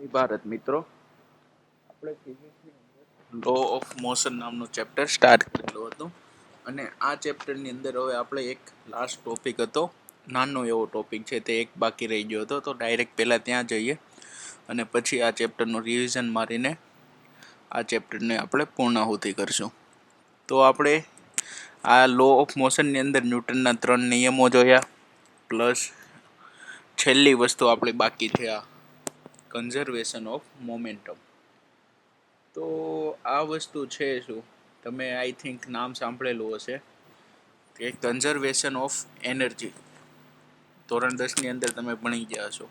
જય ભારત મિત્રો. આપણે ફિઝિક્સની લો ઓફ મોશન નામનું ચેપ્ટર સ્ટાર્ટ કરેલું હતું. અને આ ચેપ્ટરની અંદર હવે આપણે એક લાસ્ટ ટોપિક હતો. નાનો એવો ટોપિક છે તે એક બાકી રહી ગયો હતો. તો ડાયરેક્ટ પહેલાં ત્યાં જઈએ. અને પછી આ ચેપ્ટરનું રિવિઝન મારીને આ ચેપ્ટરને આપણે પૂર્ણાહુતિ કરશું. તો આપણે આ લો ઓફ મોશનની અંદર ન્યૂટનના ત્રણ નિયમો જોયા. પ્લસ છેલ્લી વસ્તુ આપણી બાકી છે આ કન્ઝર્વેશન ઓફ મોમેન્ટમ તો આ વસ્તુ છે શું? તમે આઈ થિંક નામ સાંભળેલું હશે કે કન્ઝર્વેશન ઓફ એનર્જી ધોરણ દસની અંદર તમે ભણી ગયા છો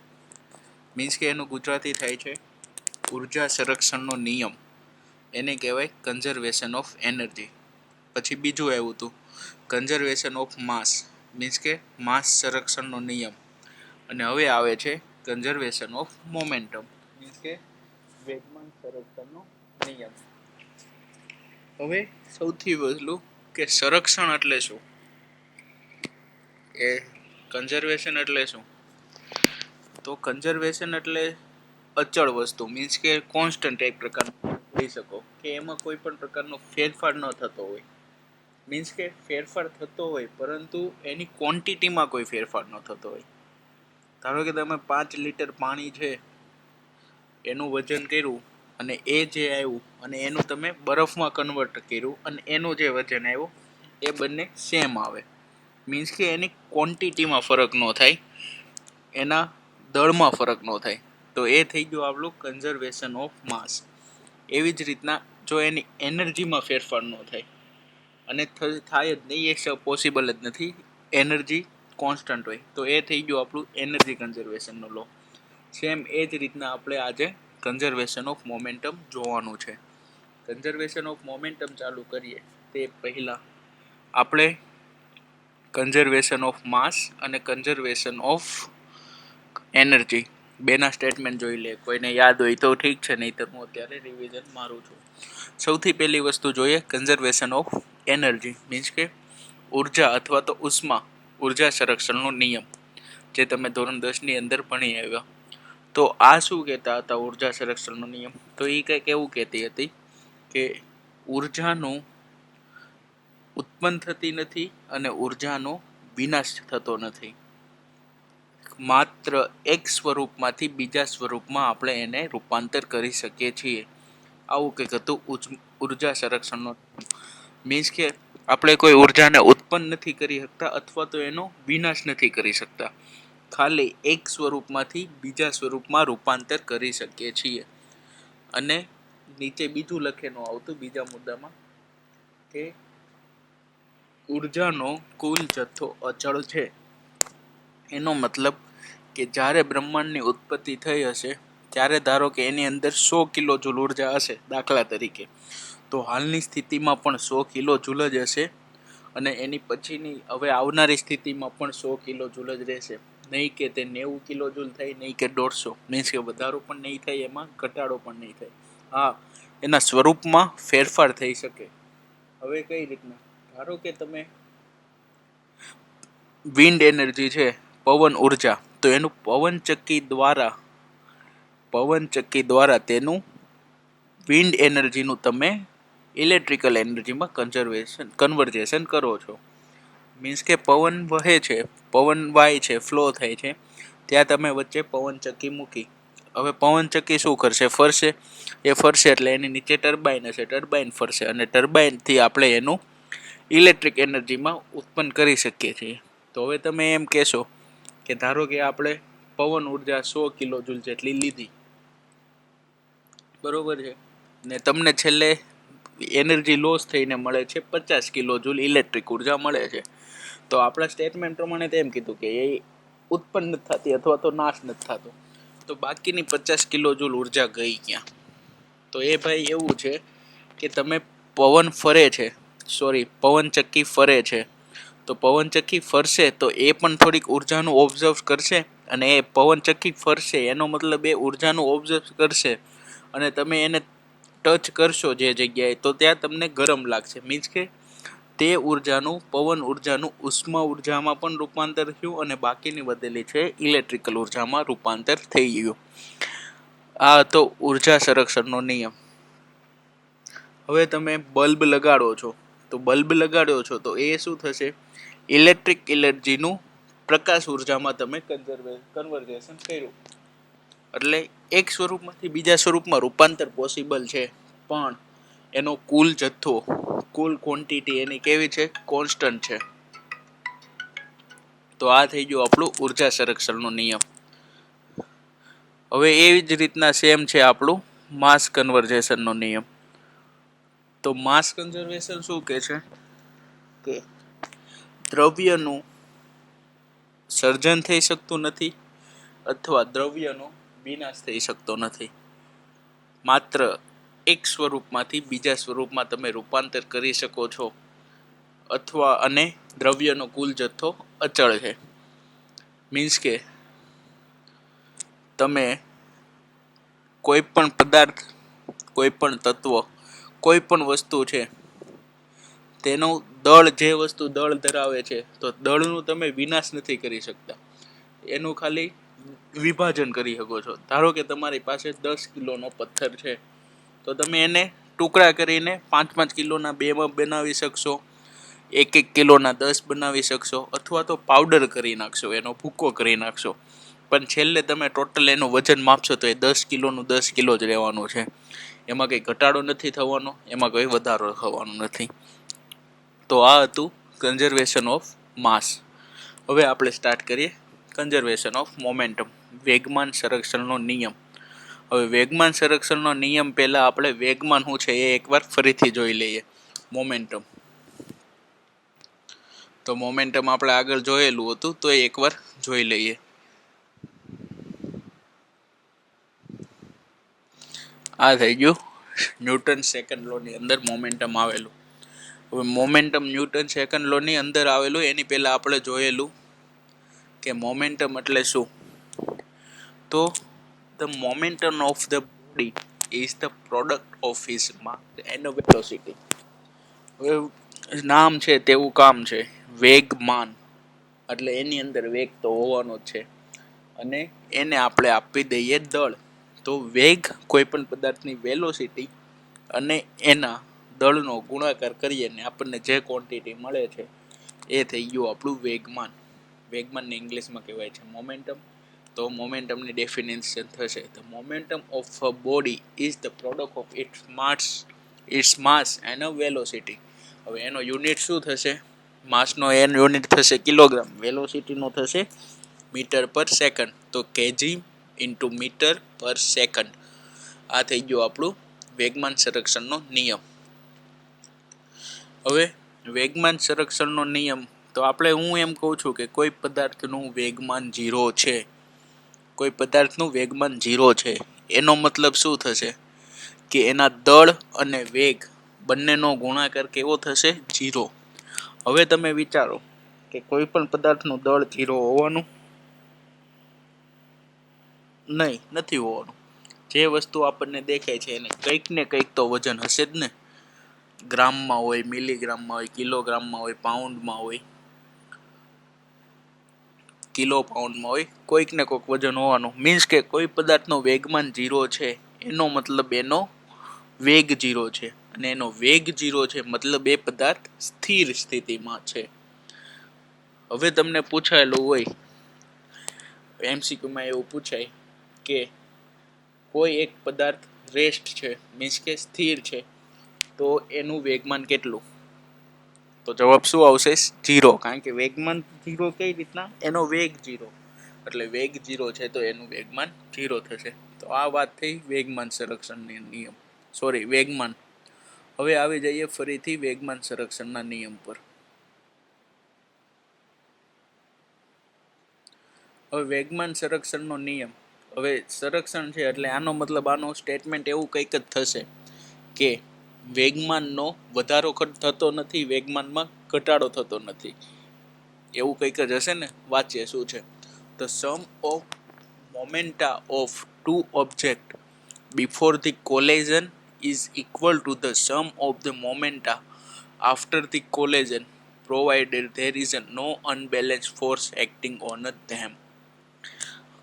મીન્સ કે એનું ગુજરાતી થાય છે ઊર્જા સંરક્ષણનો નિયમ. એને કહેવાય કન્ઝર્વેશન ઓફ એનર્જી પછી બીજું આવ્યું હતું કન્ઝર્વેશન ઓફ માસ મીન્સ કે માસ સંરક્ષણનો નિયમ. અને હવે આવે છે કન્ઝર્વેશન ઓફ મોમેન્ટમ મીન્સ કે વેગમાન સંરક્ષણનો નિયમ. હવે સૌથી વધુ કે સંરક્ષણ એટલે શું? એ કન્ઝર્વેશન એટલે શું? તો કન્ઝર્વેશન એટલે અચળ વસ્તુ મીન્સ કે કોન્સ્ટન્ટ એક પ્રકારનું કહી શકો કે એમાં કોઈ પણ પ્રકારનો ફેરફાર ન થતો હોય. મીન્સ કે ફેરફાર થતો હોય પરંતુ એની ક્વોન્ટિટીમાં કોઈ ફેરફાર ન થતો હોય. ધારો કે તમે પાંચ લીટર પાણી છે, એનું વજન કર્યું અને એ જે આવ્યું અને એનું તમે બરફમાં કન્વર્ટ કર્યું અને એનું જે વજન આવ્યું, એ બંને સેમ આવે. મીન્સ કે એની ક્વોન્ટિટીમાં ફરક ન થાય, એના દળમાં ફરક ન થાય. તો એ થઈ ગયું આપણું કન્ઝર્વેશન ઓફ માસ એવી જ રીતના જો એની એનર્જીમાં ફેરફાર ન થાય, અને થાય જ નહીં, એ પોસિબલ જ નથી. એનર્જી કોન્સ્ટન્ટ હોય, તો એ થઈ ગયું આપણું એનર્જી કન્ઝર્વેશનનો લો સેમ એ જ રીતના આપણે આજે કન્ઝર્વેશન ઓફ મોમેન્ટમ જોવાનું છે. કન્ઝર્વેશન ઓફ મોમેન્ટમ ચાલુ કરીએ, તે પહેલાં આપણે કન્ઝર્વેશન ઓફ માસ અને કન્ઝર્વેશન ઓફ એનર્જી બેના સ્ટેટમેન્ટ જોઈ લે, કોઈને યાદ હોય તો ઠીક છે નહીં તો હું અત્યારે રિવિઝન મારું છું. સૌથી પહેલી વસ્તુ જોઈએ કન્ઝર્વેશન ઓફ એનર્જી મીન્સ કે ઊર્જા અથવા તો ઉષ્મા ઊર્જા સંરક્ષણનો નિયમ, જે તમે ધોરણ દસની અંદર ભણી આવ્યા. તો આ શું કહેતા હતા ઊર્જા સંરક્ષણનો નિયમ? તો એ કંઈક એવું કહેતી હતી કે ઉર્જાનું ઉત્પન્ન થતી નથી અને ઉર્જાનો વિનાશ થતો નથી. માત્ર એક સ્વરૂપમાંથી બીજા સ્વરૂપમાં આપણે એને રૂપાંતર કરી શકીએ છીએ. આવું કંઈક હતું ઊર્જા સંરક્ષણનો. મીન્સ કે આપણે કોઈ ઉર્જાને ઉત્પન્ન નથી કરી શકતા અથવા તો એનો વિનાશ નથી કરી શકતા. ખાલી એક સ્વરૂપમાંથી બીજા સ્વરૂપમાં રૂપાંતર કરી શકીએ છીએ. અને નીચે બીજું લખેલું આવતું બીજા મુદ્દામાં કે ઉર્જાનો કુલ જથ્થો અચળ છે. એનો મતલબ કે જ્યારે બ્રહ્માંડની ઉત્પત્તિ થઈ હશે, ત્યારે ધારો કે એની અંદર સો કિલો જૂલ ઊર્જા હશે દાખલા તરીકે. તો હાલની સ્થિતિમાં પણ સો કિલો જૂલ જ હશે અને એની પછીની હવે આવનારી સ્થિતિમાં પણ સો કિલો જૂલ જ રહેશે. નહીં કે તે નેવું કિલો જૂલ થાય, નહીં કે દોઢસો. મીન્સ કે વધારો પણ નહીં થાય, એમાં ઘટાડો પણ નહીં થાય. હા, એના સ્વરૂપમાં ફેરફાર થઈ શકે. હવે કઈ રીતના? ધારો કે તમે વિન્ડ એનર્જી છે, પવન ઊર્જા, તો એનું પવનચક્કી દ્વારા પવનચક્કી દ્વારા તેનું વિન્ડ એનર્જીનું તમે ઇલેક્ટ્રિકલ એનર્જીમાં કન્ઝર્વેશન કન્વર્જેશન કરો છો. મીન્સ કે પવન વહે છે, પવન વાય છે ફ્લો થાય છે, ત્યાં તમે વચ્ચે પવનચક્કી મૂકી. હવે પવનચક્કી શું કરશે? ફરશે? એ ફરશે એટલે એની નીચે ટર્બાઇન હશે ટર્બાઇન ફરશે અને ટર્બાઇનથી આપણે એનું ઇલેક્ટ્રિક એનર્જીમાં ઉત્પન્ન કરી શકીએ છીએ. તો હવે તમે એમ કહેશો કે ધારો કે આપણે પવન ઊર્જા સો કિલો જૂલ જેટલી લીધી. બરોબર છે? ને તમને છેલ્લે એનર્જી લોસ થઈને મળે છે, પચાસ કિલો જૂલ ઇલેક્ટ્રિક ઊર્જા મળે છે. તો આપણા સ્ટેટમેન્ટ પ્રમાણે તેમ કીધું કે એ ઉત્પન્ન નથી થતી અથવા તો નાશ નથી થતો. તો બાકીની પચાસ કિલો જૂલ ઊર્જા ગઈ ક્યાં? તો એ ભાઈ એવું છે કે તમે પવન ફરે છે સોરી પવનચક્કી ફરે છે. તો પવનચક્કી ફરશે તો એ પણ થોડીક ઉર્જાનું ઓબ્ઝર્વ કરશે અને એ પવનચક્કી ફરશે એનો મતલબ એ ઉર્જાનું ઓબ્ઝર્વ કરશે. અને તમે એને ટચ કરશો જે જગ્યાએ, તો ત્યાં તમને ગરમ લાગશે. મીન્સ કે તે ઉર્જાનું, પવન ઉર્જાનું, ઉષ્મા ઉર્જામાં પણ રૂપાંતર થયું અને બાકીની વધેલી છે ઇલેક્ટ્રિકલ ઉર્જામાં રૂપાંતર થઈ ગયું. આ હતો ઊર્જા સંરક્ષણનો નિયમ. હવે તમે બલ્બ લગાડો છો. તો બલ્બ લગાડ્યો છો, તો એ શું થશે? ઇલેક્ટ્રિક એનર્જીનું પ્રકાશ ઉર્જામાં તમે કન્ઝર્વે કન્વર્ઝેશન કર્યું. એટલે એક સ્વરૂપમાંથી બીજા સ્વરૂપમાં રૂપાંતર પોસિબલ છે. પણ એનો કુલ જથ્થો, કુલ ક્વોન્ટિટી એની કેવી છે? કોન્સ્ટન્ટ છે. તો આ થઈ ગયું આપણું ઊર્જા સંરક્ષણનો નિયમ. હવે એવી જ રીતના સેમ છે આપણું માસ કન્વર્જેશનનો નિયમ. તો માસ કન્ઝર્વેશન શું કહે છે? કે દ્રવ્યનું સર્જન થઈ શકતું નથી અથવા દ્રવ્યનો વિનાશ થઈ શકતો નથી. માત્ર એક સ્વરૂપમાંથી બીજા સ્વરૂપમાં તમે રૂપાંતર કરી શકો છો. અથવા અને દ્રવ્યનો કુલ જથ્થો અચળ છે. મીન્સ કે તમે કોઈ પણ પદાર્થ કોઈ પણ તત્વ કોઈ પણ વસ્તુ છે, તેનું દળ જે વસ્તુ દળ ધરાવે છે, તો દળનું તમે વિનાશ નથી કરી શકતા. એનું ખાલી વિભાજન કરી શકો છો. ધારો કે તમારી પાસે દસ કિલોનો પથ્થર છે, તો તમે એને ટુકડા કરીને પાંચ પાંચ કિલોના બેમાં બનાવી શકશો, એક એક કિલોના દસ બનાવી શકશો, અથવા તો પાવડર કરી નાખશો, એનો ભૂકો કરી નાખશો. પણ છેલ્લે તમે ટોટલ એનું વજન માપશો તો એ દસ કિલોનું દસ કિલો જ રહેવાનું છે. એમાં કંઈ ઘટાડો નથી થવાનો, એમાં કંઈ વધારો થવાનો નથી. તો આ હતું કન્ઝર્વેશન ઓફ માસ હવે આપણે સ્ટાર્ટ કરીએ કન્ઝર્વેશન ઓફ મોમેન્ટમ વેગમાન સંરક્ષણનો નિયમ. હવે વેગમાન સંરક્ષણનો નિયમ પહેલાં આપણે વેગમાન શું છે એ એકવાર ફરીથી જોઈ લઈએ. મોમેન્ટમ તો મોમેન્ટમ આપણે આગળ જોયેલું હતું તો એ એકવાર જોઈ લઈએ. આ થઈ ગયું ન્યૂટન સેકન્ડ લોની અંદર મોમેન્ટમ આવેલું. હવે મોમેન્ટમ ન્યૂટન સેકન્ડ લોની અંદર આવેલું એની પહેલાં આપણે જોયેલું કે મોમેન્ટમ એટલે શું? તો the momentum of the body is the product of his mass and velocity હવે નામ છે તેવું કામ છે, વેગમાન. એટલે એની અંદર વેગ તો હોવાનો જ છે. અને એને આપણે આપી દઈએ દળ. તો વેગ કોઈ પણ પદાર્થની વેલોસિટી અને એના દળનો ગુણાકાર કરીએ ને આપણને જે ક્વોન્ટિટી મળે છે, એ થઈ ગયું આપણું વેગમાન. વેગમાનને ઇંગ્લિશમાં કહેવાય છે મોમેન્ટમ તો મોમેન્ટમની ડેફિનેશન થશે. The momentum of a body is the product of its mass its mass and a velocity હવે એનો યુનિટ શું થશે? માસનો એન યુનિટ થશે કિલોગ્રામ વેલોસિટીનો થશે મીટર પર સેકન્ડ તો KG into metre per second આ થઈ ગયો આપણું વેગમાન સંરક્ષણનો નિયમ. હવે વેગમાન સંરક્ષણનો નિયમ, તો આપણે હું એમ કહું છું કે કોઈ પદાર્થનું વેગમાન ઝીરો છે. કોઈ પદાર્થનું વેગમાન ઝીરો છે, એનો મતલબ શું થશે? કે એના દળ અને વેગ બંનેનો ગુણાકાર કેવો થશે? ઝીરો. હવે તમે વિચારો કે કોઈ પણ પદાર્થનું દળ ઝીરો હોવાનું? નહીં, નથી હોવાનું. જે વસ્તુ આપણને દેખાય છે એને કંઈક ને કંઈક તો વજન હશે જ ને. ગ્રામમાં હોય, મિલીગ્રામમાં હોય, કિલોગ્રામમાં હોય, પાઉન્ડમાં હોય. કિલો પાઉન્ડમાં હોય, કોઈક ને કોઈક વજન હોવાનું. મીન્સ કે કોઈ પદાર્થનો વેગમાન જીરો છે, એનો મતલબ એનો વેગ જીરો છે. અને એનો વેગ જીરો છે, મતલબ એ પદાર્થ સ્થિર સ્થિતિમાં છે. હવે તમને પૂછાયેલું હોય એમસીક્યુમાં એવું પૂછાય કે કોઈ એક પદાર્થ રેસ્ટ છે મીન્સ કે સ્થિર છે, તો એનું વેગમાન કેટલું? તો જવાબ શું આવશે? જીરો કારણ કે વેગમાન જીરો કઈ રીતના? એનો વેગ જીરો એટલે વેગ જીરો છે તો એનું વેગમાન જીરો થશે. તો આ વાત થઈ વેગમાન સંરક્ષણની નિયમ. સોરી વેગમાન. હવે આવી જઈએ ફરીથી વેગમાન સંરક્ષણના નિયમ પર. હવે વેગમાન સંરક્ષણનો નિયમ. હવે સંરક્ષણ છે એટલે આનો મતલબ આનો સ્ટેટમેન્ટ એવું કંઈક જ થશે કે વેગમાનનો વધારો થતો નથી, વેગમાનમાં ઘટાડો થતો નથી. એવું કંઈક જ હશે ને? વાંચીએ, શું છે? The sum of momenta of two object before the collision is equal to the sum of the momenta after the collision there is a no unbalance force acting on a them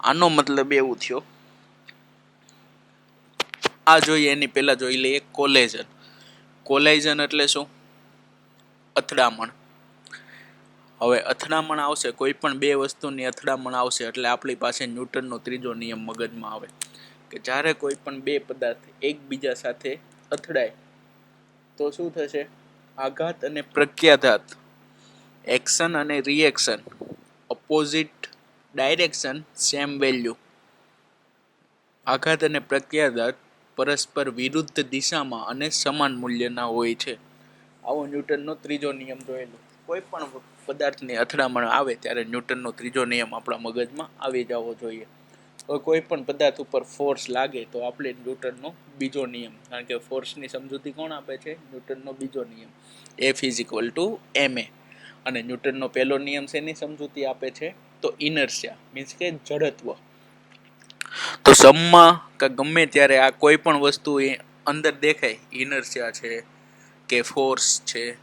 આનો મતલબ એવું થયો. આ જોઈએ, એની પહેલાં જોઈ લઈએ collagen collagen એટલે શું? અથડામણ. હવે અથડામણ આવશે, કોઈ પણ બે વસ્તુની અથડામણ આવશે, એટલે આપણી પાસે ન્યૂટનનો ત્રીજો નિયમ મગજમાં આવે. કે જ્યારે કોઈ પણ બે પદાર્થ એકબીજા સાથે અથડાય, તો શું થશે? આઘાત અને પ્રત્યાઘાત. એક્શન અને reaction. Opposite direction, same value. આઘાત અને પ્રત્યાઘાત પરસ્પર વિરુદ્ધ દિશામાં અને સમાન મૂલ્યના હોય છે. આવો ન્યૂટનનો ત્રીજો નિયમ જોયેલો. કોઈ પણ પદાર્થની અથડામણ આવે ત્યારે ન્યૂટનનો ત્રીજો નિયમ આપણા મગજમાં આવી જવો જોઈએ. હવે કોઈ પણ પદાર્થ ઉપર ફોર્સ લાગે તો આપણે ન્યૂટનનો બીજો નિયમ. કારણ કે ફોર્સની સમજૂતી કોણ આપે છે? ન્યૂટનનો બીજો નિયમ. F is to M A અને ન્યૂટનનો પહેલો નિયમ શેની સમજૂતી આપે છે? તો ઇનર્શિયા મીન્સ કે જડત્વ. તો સમમાં કે ગમે ત્યારે આ કોઈ પણ વસ્તુ એ અંદર દેખાય, ઇનર્શિયા છે કે ફોર્સ છે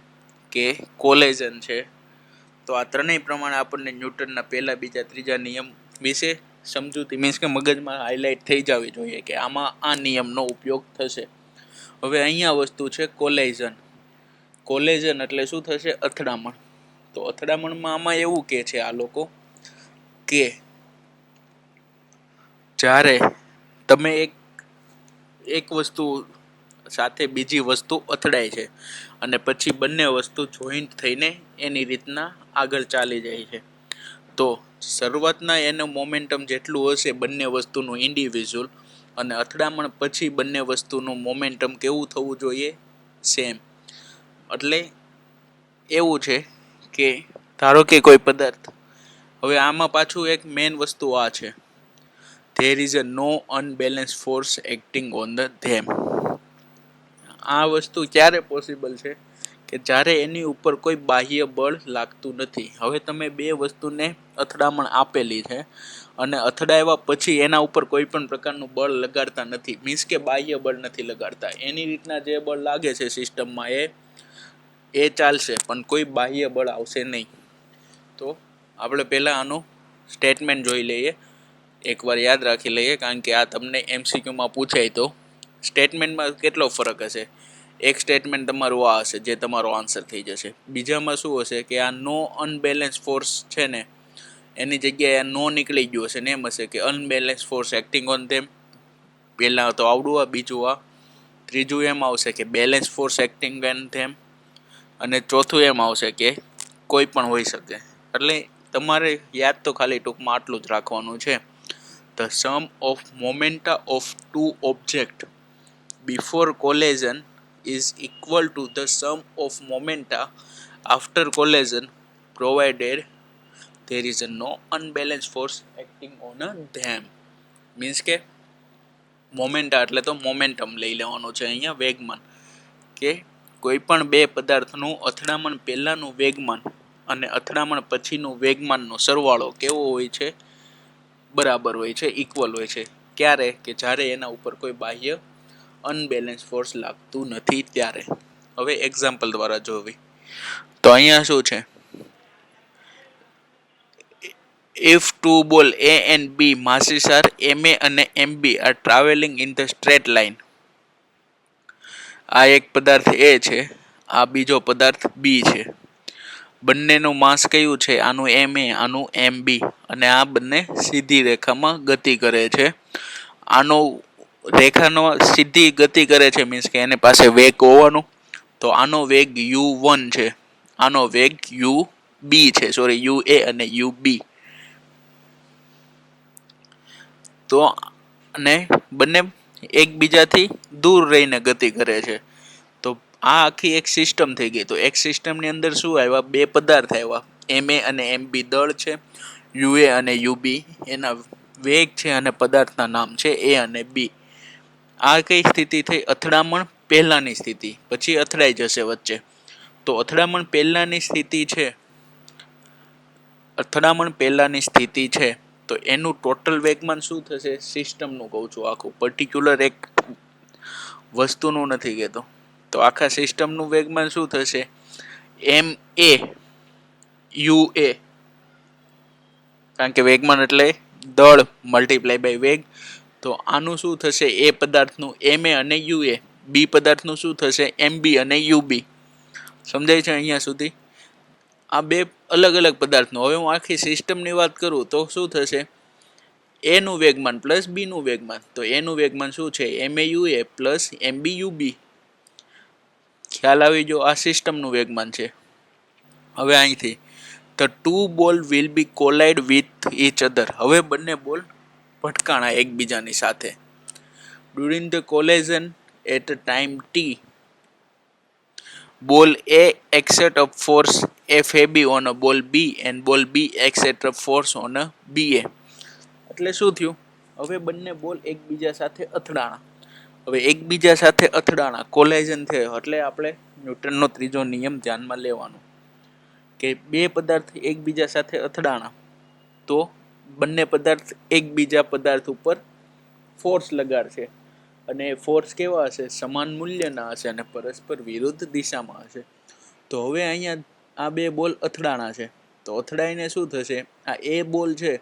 કે કોલેજન છે, તો આ ત્રણેય પ્રમાણે આપણને ન્યૂટનના પહેલા, બીજા, ત્રીજા નિયમ વિશે સમજૂતી મીન્સ કે મગજમાં હાઇલાઇટ થઈ જવી જોઈએ કે આમાં આ નિયમનો ઉપયોગ થશે. હવે અહીંયા વસ્તુ છે કોલેજન. કોલેજન એટલે શું થશે? અથડામણ. તો અથડામણમાં આમાં એવું કે છે આ લોકો કે જ્યારે તમે એક એક વસ્તુ સાથે બીજી વસ્તુ અથડાય છે અને પછી બંને વસ્તુ જોઈન્ટ થઈને એની રીતના આગળ ચાલી જાય છે. તો શરૂઆતના એનું મોમેન્ટમ જેટલું હશે બંને વસ્તુનું ઇન્ડિવિઝ્યુઅલ અને અથડામણ પછી બંને વસ્તુનું મોમેન્ટમ કેવું થવું જોઈએ? સેમ એટલે એવું છે કે ધારો કે કોઈ પદાર્થ, હવે આમાં પાછું એક મેન વસ્તુ આ છે. There is a no unbalance force acting on the them આ વસ્તુ ક્યારે પોસિબલ છે? કે જ્યારે એની ઉપર કોઈ બાહ્ય બળ લાગતું નથી. હવે તમે બે વસ્તુને અથડામણ આપેલી છે અને અથડાવ્યા પછી એના ઉપર કોઈ પણ પ્રકારનું બળ લગાડતા નથી. મીન્સ કે બાહ્ય બળ નથી લગાડતા. એની રીતના જે બળ લાગે છે સિસ્ટમમાં એ એ ચાલશે, પણ કોઈ બાહ્ય બળ આવશે નહીં. તો આપણે પહેલાં આનું સ્ટેટમેન્ટ જોઈ લઈએ. એકવાર યાદ રાખી લઈએ, કારણ કે આ તમને એમસીક્યુમાં પૂછાય તો સ્ટેટમેન્ટમાં કેટલો ફરક હશે? એક સ્ટેટમેન્ટ તમારું આ હશે, જે તમારો આન્સર થઈ જશે. બીજામાં શું હશે કે આ નો અનબેલેન્સ ફોર્સ છે ને, એની જગ્યાએ નો નીકળી ગયું હશે ને, એમ હશે કે unbalance force acting on them પહેલાં તો આવડું આ, બીજું આ. ત્રીજું એમ આવશે કે balance force acting on them અને ચોથું એમ આવશે કે કોઈ પણ હોઈ શકે. એટલે તમારે યાદ તો ખાલી ટૂંકમાં આટલું જ રાખવાનું છે. The sum of momenta of two object before collision is equal to the sum of momenta after collision provided there is a no unbalanced force acting on a them means કે મોમેન્ટા એટલે તો મોમેન્ટમ લઈ લેવાનું છે અહીંયા વેગમાન. કે કોઈ પણ બે પદાર્થનું અથડામણ પહેલાંનું વેગમાન અને અથડામણ પછીનું વેગમાનનો સરવાળો કેવો હોય છે? બરાબર હોય છે ઇક્વલ હોય છે. ક્યારે? કે જ્યારે એના ઉપર કોઈ બાહ્ય અનબેલેન્સ ફોર્સ લાગતું નથી ત્યારે. હવે એક્ઝામ્પલ દ્વારા જોવી. તો અહીંયા શું છે? If two ball A and B masses are M A અને M B are travelling in the straight line આ એક પદાર્થ એ છે, આ બીજો પદાર્થ બી છે. બંનેનું માસ કયું છે? આનું એમ એ આનું એમ બી અને આ બંને સીધી રેખામાં ગતિ કરે છે. આનો રેખાનો સીધી ગતિ કરે છે મીન્સ કે એની પાસે વેગ હોવાનું. તો આનો વેગ યુ વન છે. આનો વેગ યુ બી છે. સોરી યુ એ અને યુ બી તો અને બંને એકબીજાથી દૂર રહીને ગતિ કરે છે. આ આખી એક સિસ્ટમ થઈ ગઈ. તો એક સિસ્ટમની અંદર શું આવ્યા? બે પદાર્થ આવ્યા. એમ એ અને એમ બી દળ છે. યુ એ અને યુબી એના વેગ છે અને પદાર્થના નામ છે એ અને બી આ કઈ સ્થિતિ થઈ? અથડામણ પહેલાંની સ્થિતિ. પછી અથડાઈ જશે વચ્ચે. તો અથડામણ પહેલાંની સ્થિતિ છે. અથડામણ પહેલાંની સ્થિતિ છે. તો એનું ટોટલ વેગમાન શું થશે? સિસ્ટમનું કહું છું આખું. પર્ટિક્યુલર એક વસ્તુનું નથી કહેતો. તો આખા સિસ્ટમનું વેગમાન શું થશે? M A, U A. કારણ કે વેગમાન એટલે દળ મલ્ટીપ્લાય બાય વેગ. તો આનું શું થશે? એ પદાર્થનું એમ એ અને યુ એ. બી પદાર્થનું શું થશે? એમ બી અને યુ બી. સમજાય છે અહીંયા સુધી? આ બે અલગ અલગ પદાર્થનું. હવે હું આખી સિસ્ટમની વાત કરું તો શું થશે? એનું વેગમાન પ્લસ બીનું વેગમાન. તો એનું વેગમાન શું છે? M A U A plus M B U B. ખ્યાલ આવી જો આ સિસ્ટમનું વેગમાન છે. હવે અહીંથી the two ball will be collide with each other હવે બંને બોલ ભટકાણા એકબીજાની સાથે. During the collision at time T ball ball force F A B on a ball B and ball B exert exert force on a B A એટલે શું થયું? હવે બંને બોલ એકબીજા સાથે અથડાણા. હવે એકબીજા સાથે અથડાણા કોલેજન થયો એટલે આપણે ન્યૂટનનો ત્રીજો નિયમ ધ્યાનમાં લેવાનો કે બે પદાર્થ એકબીજા સાથે અથડાણા તો બંને પદાર્થ એકબીજા પદાર્થ ઉપર ફોર્સ લગાડશે અને ફોર્સ કેવા હશે? સમાન મૂલ્યના હશે અને પરસ્પર વિરુદ્ધ દિશામાં હશે. તો હવે અહીંયા આ બે બોલ અથડાણા છે. તો અથડાઈને શું થશે? આ એ બોલ છે,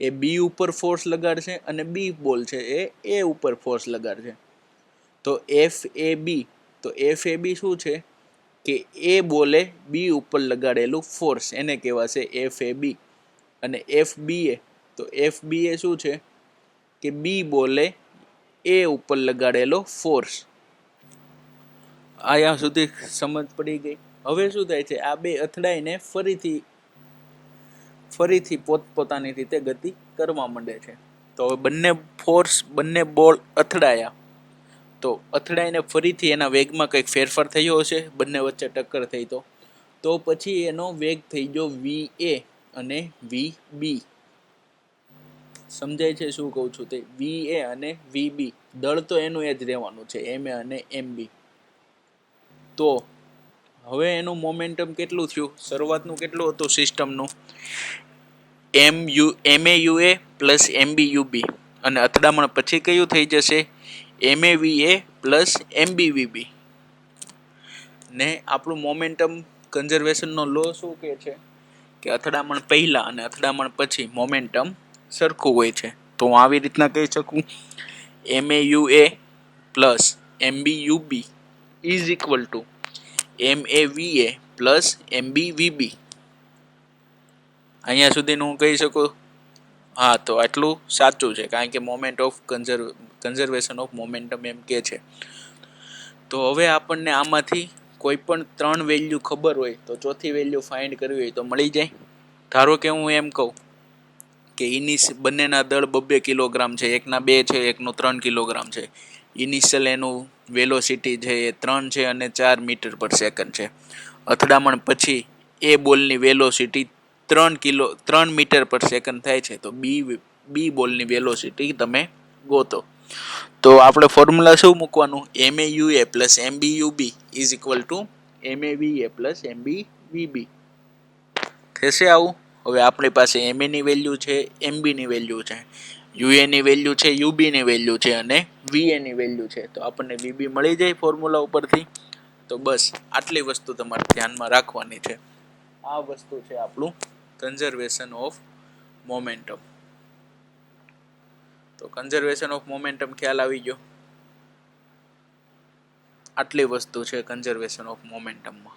એ બી ઉપર ફોર્સ લગાડશે અને બી બોલ છે, એ એ ઉપર ફોર્સ લગાડશે. તો એફ એ બી તો એફ એ બી શું છે? કે એ બોલે બી ઉપર લગાડેલું ફોર્સ એને કહેવાશે એફ એ બી અને એફ બી એ તો એફ બી એ શું છે? કે બી બોલે એ ઉપર લગાડેલો ફોર્સ આયા સુધી સમજ પડી ગઈ. હવે શું થાય છે? આ બે અથડાઈને ફરીથી ફરીથી પોતપોતાની રીતે ગતિ કરવા માંડે છે. તો હવે બંને ફોર્સ બંને બોલ અથડાયા. તો અથડાઈને ફરીથી એના વેગમાં કંઈક ફેરફાર થયો હશે? બંને વચ્ચે ટક્કર થઈ તો? તો પછી એનો વેગ થઈ ગયો વી એ અને વી બી. સમજાય છે શું કહું છું તે? વી એ અને વી બી. દળ તો એનું એ જ રહેવાનું છે, એમ એ અને એમ બી. તો હવે એનું મોમેન્ટમ કેટલું થયું? શરૂઆતનું કેટલું હતું સિસ્ટમનું? M U, M A U A plus M B U B. અને અથડામણ પછી કયું થઈ જશે? એમ એ પ્લસ એમ બી વી બી ને આપણું મોમેન્ટમ કન્ઝર્વેશનનો લો શું કહે છે? કે અથડામણ પહેલાં અને અથડામણ પછી મોમેન્ટમ સરખું હોય છે. તો હું આવી રીતના કહી શકું. M U A plus M B U B is equal to M A V A plus M B V B અહીંયા સુધીનું હું કહી શકું? હા, તો આટલું સાચું છે, કારણ કે moment of conserve conservation of momentum એમ કે છે. તો હવે આપણને આમાંથી કોઈ પણ ત્રણ વેલ્યુ ખબર હોય, તો ચોથી વેલ્યુ ફાઇન્ડ કરવી હોય તો મળી જાય. ધારો કે હું એમ કહું કે ઇનિસ બંનેના દળ બબ્બે કિલોગ્રામ છે, એકના બે છે, એકનું ત્રણ કિલોગ્રામ છે. ઇનિશિયલ એનું વેલોસિટી છે એ ત્રણ છે અને ચાર મીટર પર સેકન્ડ છે. અથડામણ પછી એ બોલની વેલોસિટી ત્રણ કિલો, ત્રણ મીટર પર સેકન્ડ થાય છે, તો બી બી બોલની વેલોસિટી તમે ગોતો. તો આપણે ફોર્મ્યુલા શું મૂકવાનું? M A U A plus M B U B is equal to M A V A plus M B V B થશે આવું? હવે આપણી પાસે એમ એની વેલ્યુ છે એમ બીની વેલ્યુ છે યુ એની વેલ્યુ છે યુ બીની વેલ્યુ છે અને વી એની વેલ્યુ છે. તો આપણને વી બી મળી જાય ફોર્મ્યુલા ઉપરથી. તો બસ, આટલી વસ્તુ તમારે ધ્યાનમાં રાખવાની છે. આ વસ્તુ છે આપણું કન્ઝર્વેશન ઓફ મોમેન્ટમ તો કન્ઝર્વેશન ઓફ મોમેન્ટમ ખ્યાલ આવી ગયો? આટલી વસ્તુ છે કન્ઝર્વેશન ઓફ મોમેન્ટમમાં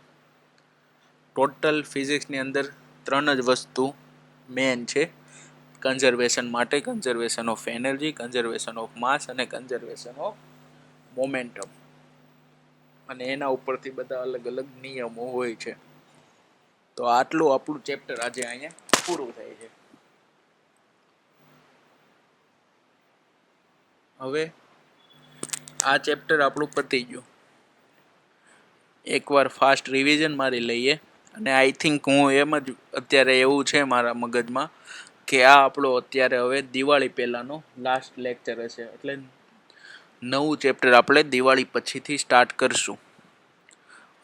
ટોટલ ફિઝિક્સની અંદર ત્રણ જ વસ્તુ મેન છે. કન્ઝર્વેશન માટે conservation of energy conservation of mass અને કન્ઝર્વેશન ઓફ મોમેન્ટમ અને એના ઉપરથી બધા અલગ અલગ નિયમો હોય છે. તો આટલું આપણું ચેપ્ટર આજે અહીંયા પૂરું થાય છે. હવે આ ચેપ્ટર આપણું પતી ગયું. એકવાર ફાસ્ટ રિવિઝન મારી લઈએ અને આઈ થિંક હું એમ જ અત્યારે એવું છે મારા મગજમાં કે આ આપણો અત્યારે હવે દિવાળી પહેલાંનો લાસ્ટ લેક્ચર હશે. એટલે નવું ચેપ્ટર આપણે દિવાળી પછીથી સ્ટાર્ટ કરશું.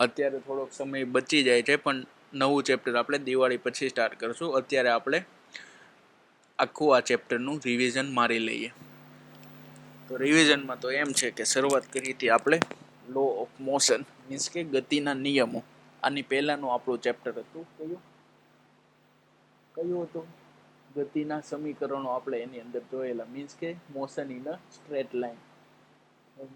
અત્યારે થોડોક સમય બચી જાય છે, પણ નવું ચેપ્ટર આપણે દિવાળી પછી સ્ટાર્ટ કરશું. અત્યારે આપણે આખું આ ચેપ્ટરનું રિવિઝન મારી લઈએ. તો રિવિઝનમાં તો એમ છે કે શરૂઆત કરી હતી આપણે લો ઓફ મોશન મીન્સ કે ગતિના નિયમો. આની પહેલાંનું આપણું ચેપ્ટર હતું કયું? કયું હતું? ગતિના સમીકરણો આપણે એની અંદર જોયેલા. મીન્સ કે motion in a straight line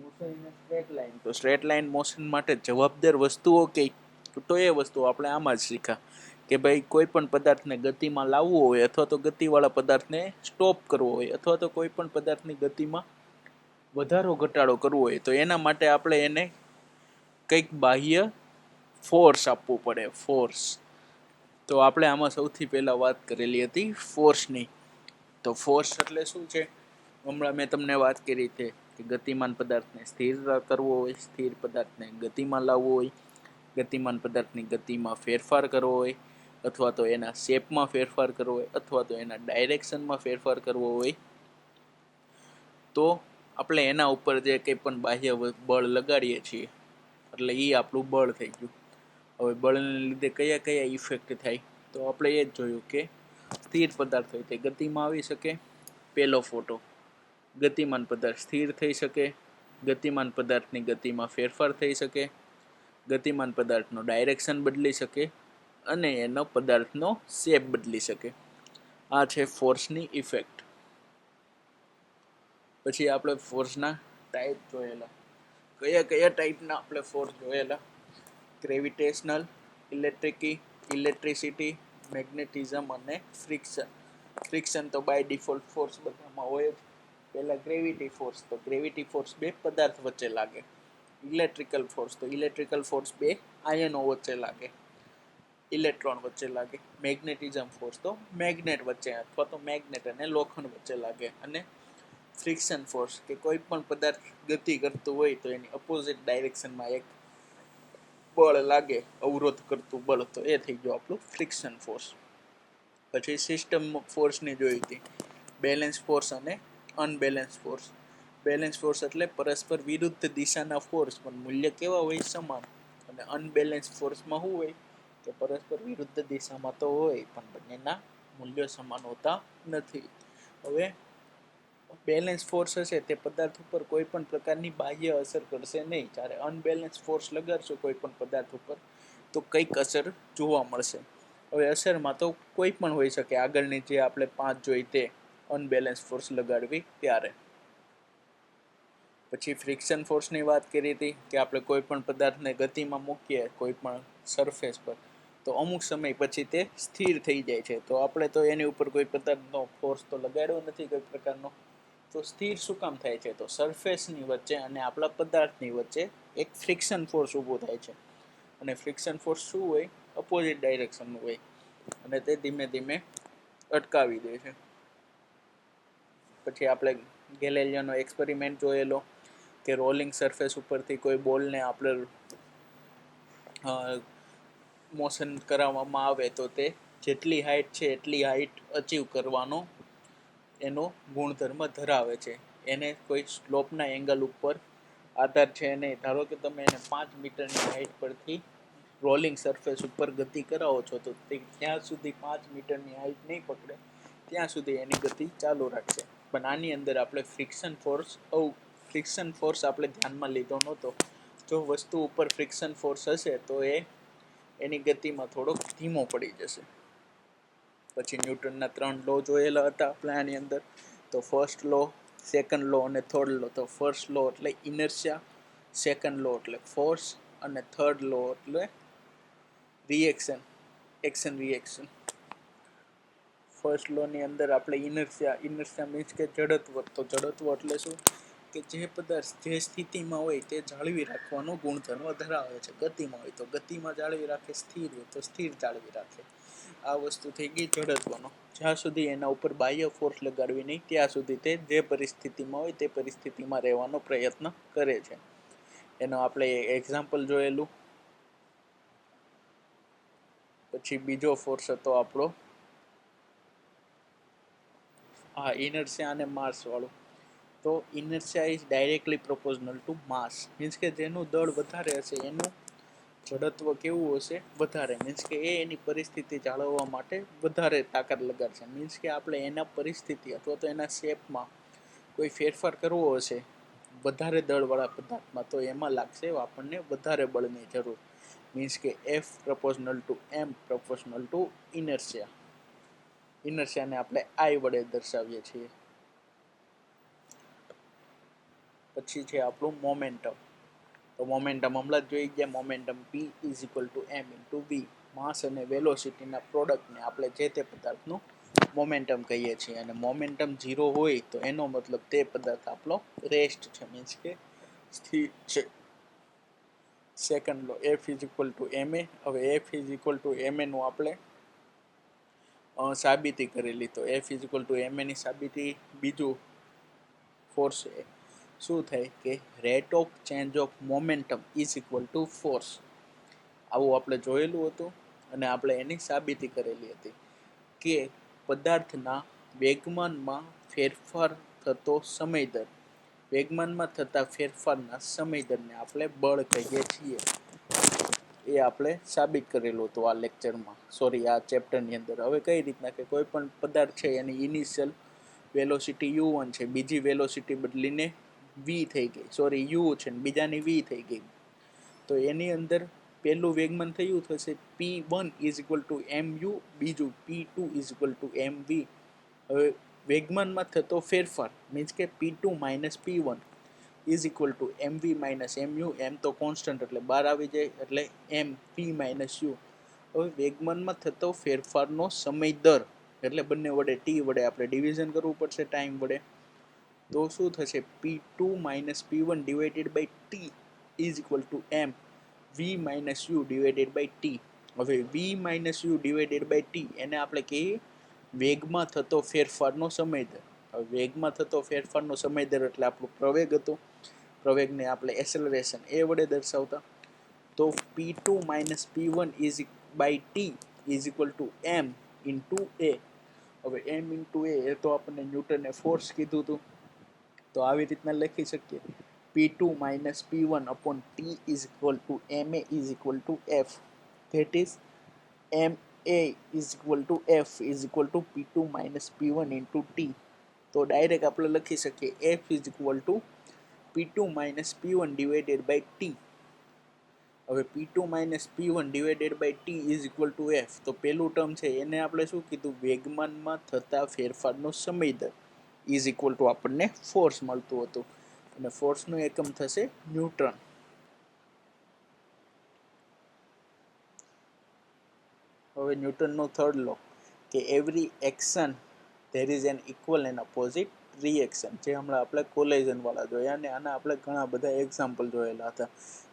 motion in a straight line તો સ્ટ્રેટ લાઈન મોશન માટે જવાબદાર વસ્તુઓ કઈ? તો એ વસ્તુ આપણે આમાં જ શીખ્યા કે ભાઈ, કોઈ પણ પદાર્થને ગતિમાં લાવવો હોય અથવા તો ગતિવાળા પદાર્થને સ્ટોપ કરવો હોય અથવા તો કોઈ પણ પદાર્થની ગતિમાં વધારો, ઘટાડો કરવો હોય, તો એના માટે આપણે એને કંઈક બાહ્ય ફોર્સ આપવું પડે ફોર્સ તો આપણે આમાં સૌથી પહેલાં વાત કરેલી હતી ફોર્સની તો ફોર્સ એટલે શું છે? હમણાં મેં તમને વાત કરી છે કે ગતિમાન પદાર્થને સ્થિર કરવો હોય, સ્થિર પદાર્થને ગતિમાં લાવવો હોય ગતિમાન પદાર્થની ગતિમાં ફેરફાર કરવો હોય, અથવા તો એના શેપમાં ફેરફાર કરવો હોય, અથવા તો એના ડાયરેક્શનમાં ફેરફાર કરવો હોય, તો આપણે એના ઉપર જે કંઈ પણ બાહ્ય બળ લગાડીએ છીએ, એટલે એ આપણું બળ થઈ ગયું. હવે બળને લીધે કયા કયા ઇફેક્ટ થાય, તો આપણે એ જ જોયું કે સ્થિર પદાર્થ હોય તે ગતિમાં આવી શકે. પહેલો ફોટો ગતિમાન પદાર્થ સ્થિર થઈ શકે, ગતિમાન પદાર્થની ગતિમાં ફેરફાર થઈ શકે ગતિમાન પદાર્થનો ડાયરેક્શન બદલી શકે અને એનો પદાર્થનો શેપ બદલી શકે. આ છે ફોર્સની ઇફેક્ટ પછી આપણે ફોર્સના ટાઈપ જોયેલા. કયા કયા ટાઈપના આપણે ફોર્સ જોયેલા? ગ્રેવિટેશનલ ઇલેક્ટ્રિકી ઇલેક્ટ્રિસિટી મેગ્નેટિઝમ અને ફ્રિક્શન ફ્રિક્શન તો બાય ડિફોલ્ટ ફોર્સ બધામાં હોય જ. પહેલાં ગ્રેવિટી ફોર્સ તો ગ્રેવિટી ફોર્સ બે પદાર્થ વચ્ચે લાગે. ઇલેક્ટ્રિકલ ફોર્સ, તો ઇલેક્ટ્રિકલ ફોર્સ બે, આયનો વચ્ચે લાગે. ઇલેક્ટ્રોન વચ્ચે લાગે. મેગ્નેટિઝમ ફોર્સ, તો મેગ્નેટ વચ્ચે અથવા તો મેગ્નેટ અને લોખંડ વચ્ચે લાગે. અને ફ્રિક્શન ફોર્સ, કે કોઈ પણ પદાર્થ ગતિ કરતું હોય તો એની અપોઝિટ ડાયરેક્શનમાં એક બળ લાગે, અવરોધ કરતું બળ, તો એ થઈ ગયું આપણું ફ્રિક્શન ફોર્સ. પછી સિસ્ટમ ફોર્સની જોઈ હતી. બેલેન્સ ફોર્સ અને અનબેલેન્સ ફોર્સ. બેલેન્સ ફોર્સ એટલે પરસ્પર વિરુદ્ધ દિશાના ફોર્સ પણ મૂલ્ય કેવા હોય? સમાન. અને અનબેલેન્સ ફોર્સમાં શું હોય? કે પરસ્પર વિરુદ્ધ દિશામાં તો હોય, પણ બંનેના મૂલ્યો સમાન હોતા નથી. હવે બેલેન્સ ફોર્સ હશે, તે પદાર્થ ઉપર કોઈ પણ પ્રકારની બાહ્ય અસર કરશે નહીં. જ્યારે અનબેલેન્સ ફોર્સ લગાડશો કોઈ પણ પદાર્થ ઉપર, તો કંઈક અસર જોવા મળશે. હવે અસરમાં તો કોઈ પણ હોઈ શકે. આગળની જે આપણે પાંચ જોઈ તે અનબેલેન્સ ફોર્સ લગાડવી ત્યારે. પછી ફ્રિક્શન ફોર્સની વાત કરી હતી કે આપણે કોઈ પણ પદાર્થને ગતિમાં મૂકીએ, કોઈ પણ સરફેસ પર, તો અમુક સમય પછી તે સ્થિર થઈ જાય છે. તો આપણે તો એની ઉપર કોઈ પદાર્થનો ફોર્સ તો લગાડ્યો નથી કોઈ પ્રકારનો. તો સ્થિર શું કામ થાય છે? તો સરફેસની વચ્ચે અને આપણા પદાર્થની વચ્ચે એક ફ્રિક્શન ફોર્સ ઊભો થાય છે. અને ફ્રિક્શન ફોર્સ શું હોય? અપોઝિટ ડાયરેક્શનનું હોય. અને તે ધીમે ધીમે અટકાવી દે છે. પછી આપણે ગેલેલિયાનો એક્સપેરિમેન્ટ જોયેલો. કે રોલિંગ સરફેસ ઉપરથી કોઈ બોલને આપણે મોશન કરાવવામાં આવે તો તે જેટલી હાઇટ છે એટલી હાઇટ અચીવ કરવાનો એનો ગુણધર્મ ધરાવે છે. એને કોઈ સ્લોપના એંગલ ઉપર આધાર છે નહીં. ધારો કે તમે એને પાંચ મીટરની હાઇટ પરથી રોલિંગ સરફેસ ઉપર ગતિ કરાવો છો, તો તે જ્યાં સુધી પાંચ મીટરની હાઇટ નહીં પકડે. ત્યાં સુધી એની ગતિ ચાલુ રાખશે. પણ આની અંદર આપણે ફ્રિક્શન ફોર્સ ફ્રિક્શન ફોર્સ આપણે ધ્યાનમાં લીધો નહોતો. જો વસ્તુ ઉપર ફ્રિક્શન ફોર્સ હશે તો એ એની ગતિમાં થોડોક ધીમો પડી જશે. પછી ન્યૂટનના ત્રણ લો જોયેલા હતા આપણે આની અંદર. તો ફર્સ્ટ લો સેકન્ડ લો અને થર્ડ લો તો ફર્સ્ટ લો એટલે ઇનર્શિયા સેકન્ડ લો એટલે ફોર્સ અને થર્ડ લો એટલે રિએક્શન એક્શન રિએક્શન ફર્સ્ટ લોની અંદર આપણે ઇનર્શિયા ઇનર્શિયા મીન્સ કે જડત્વ. તો જડત્વ એટલે શું? કે જે પદાર્થ જે સ્થિતિમાં હોય તે જાળવી રાખવાનો ગુણધર્મ ધરાવે છે. ગતિમાં હોય તો ગતિમાં જાળવી રાખે, સ્થિર હોય તો સ્થિર જાળવી રાખે. આ વસ્તુ થઈ ગઈ જડત્વનો? જ્યાં સુધી એના ઉપર બાહ્ય ફોર્સ લગાડવી નહીં, ત્યાં સુધી તે જે પરિસ્થિતિમાં હોય તે પરિસ્થિતિમાં રહેવાનો પ્રયત્ન કરે છે. એનો આપણે એક્ઝામ્પલ જોયેલું. પછી બીજો ફોર્સ હતો આપણો. હા ઇનર્શિયા અને માર્સ વાળું. તો inertia is directly proportional to mass means કે જેનું દળ વધારે હશે, એનું જડત્વ કેવું હશે? વધારે. મીન્સ કે એ એની પરિસ્થિતિ જાળવવા માટે વધારે તાકાત લગાડશે. મીન્સ કે આપણે એના પરિસ્થિતિ અથવા તો એના શેપમાં કોઈ ફેરફાર કરવો હશે, વધારે દળવાળા પદાર્થમાં, તો એમાં લાગશે આપણને વધારે બળની જરૂર. મીન્સ કે F proportional to M proportional to inertia ઇનર્શિયાને આપણે આઈ વડે દર્શાવીએ છીએ. પછી છે આપણું મોમેન્ટમ તો મોમેન્ટમ હમણાં જોઈ ગયા momentum P is equal to M into V mass અને વેલોસિટીના પ્રોડક્ટને આપણે જે તે પદાર્થનું મોમેન્ટમ કહીએ છીએ. અને મોમેન્ટમ ઝીરો હોય તો એનો મતલબ તે પદાર્થ આપણો રેસ્ટ છે. મીન્સ કે સ્થિર છે. Second law F is equal to M A હવે F is equal to M એનું આપણે સાબિતી કરેલી. તો F is equal to M એની સાબિતી બીજું ફોર્સ શું થાય કે rate of change of momentum is equal to force આવું આપણે જોયેલું હતું અને આપણે એની સાબિતી કરેલી હતી કે પદાર્થના વેગમાનમાં ફેરફાર થતો સમય દર, વેગમાનમાં થતા ફેરફારના સમય દરને આપણે બળ કહીએ છીએ. એ આપણે સાબિત કરેલું હતું આ લેક્ચરમાં સોરી આ ચેપ્ટરની અંદર. હવે કઈ રીતના કે કોઈ પણ પદાર્થ છે, એની ઇનિશિયલ વેલોસિટી યુ વન છે, બીજી વેલોસિટી બદલીને વી થઈ ગઈ. સોરી યુ છે ને, બીજાની વી થઈ ગઈ. તો એની અંદર પહેલું વેગમાન થયું થશે P one is equal to M u બીજું P two is equal to M V હવે વેગમાનમાં થતો ફેરફાર મીન્સ કે P two minus P one is equal to M V minus M u M તો કોન્સ્ટન્ટ એટલે બહાર આવી જાય એટલે એમ પી માઇનસ યુ હવે વેગમાનમાં થતો ફેરફારનો સમય દર એટલે બંને વડે ટી વડે આપણે ડિવિઝન કરવું પડશે ટાઈમ વડે. તો શું થશે? P two minus P one divided by T is equal to M V minus u divided by T હવે V minus u divided by T એને આપણે કહીએ વેગમાં થતો ફેરફારનો સમય દર. હવે વેગમાં થતો ફેરફારનો સમય દર એટલે આપણું પ્રવેગ હતો. પ્રવેગને આપણે એસેલરેશન એ વડે દર્શાવતા. તો P two minus P one is by T is equal to M into A હવે એમ ઇન્ટુ એ એ તો આપણને ન્યૂટને ફોર્સ કીધું હતું. તો આવી રીતના લખી શકીએ. P two minus P one upon T is equal to M A is equal to F that is M A is equal to F is equal to P two minus P one into T તો direct આપણે લખી શકીએ F is equal to P two minus P one divided by T હવે P two minus P one divided by T is equal to F તો પેલું term છે, એને આપણે શું કીધું? વેગમાનમાં થતા ફેરફારનો સમય દર. ઇઝ ઇક્વલ ટુ આપણને ફોર્સ મળતું હતું. અને ફોર્સનું એકમ થશે ન્યૂટન. હવે ન્યૂટનનો થર્ડ લો કે every action there is an equal and opposite reaction જે હમણાં આપણે કોલેજનવાળા જોયા અને આના આપણે ઘણા બધા એક્ઝામ્પલ જોયેલા હતા.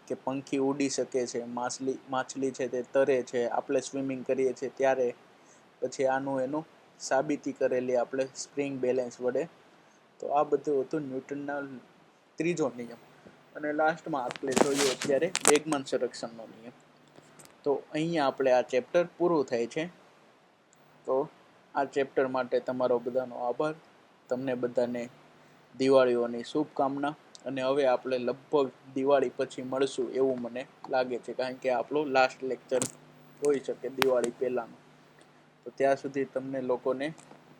કે પંખી ઉડી શકે છે, માછલી માછલી છે તે તરે છે, આપણે સ્વિમિંગ કરીએ છીએ ત્યારે પછી આનું એનું સાબિતી કરેલી આપણે સ્પ્રિંગ બેલેન્સ વડે. તો આ બધું હતું ન્યૂટનના ત્રીજો નિયમ. અને લાસ્ટમાં આપણે જોઈએ અત્યારે વેગમાન સંરક્ષણનો નિયમ. તો અહીંયા આપણે આ ચેપ્ટર પૂરું થાય છે. તો આ ચેપ્ટર માટે તમારો બધાનો આભાર. તમને બધાને દિવાળીઓની શુભકામના. અને હવે આપણે લગભગ દિવાળી પછી મળશું એવું મને લાગે છે. કારણ કે આપણું લાસ્ટ લેક્ચર હોઈ શકે દિવાળી પહેલાંનું. તો ત્યાં સુધી તમને લોકોને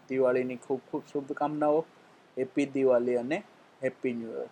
દિવાળીની ખૂબ ખૂબ શુભકામનાઓ. હેપી દિવાળી અને હેપી ન્યૂ યર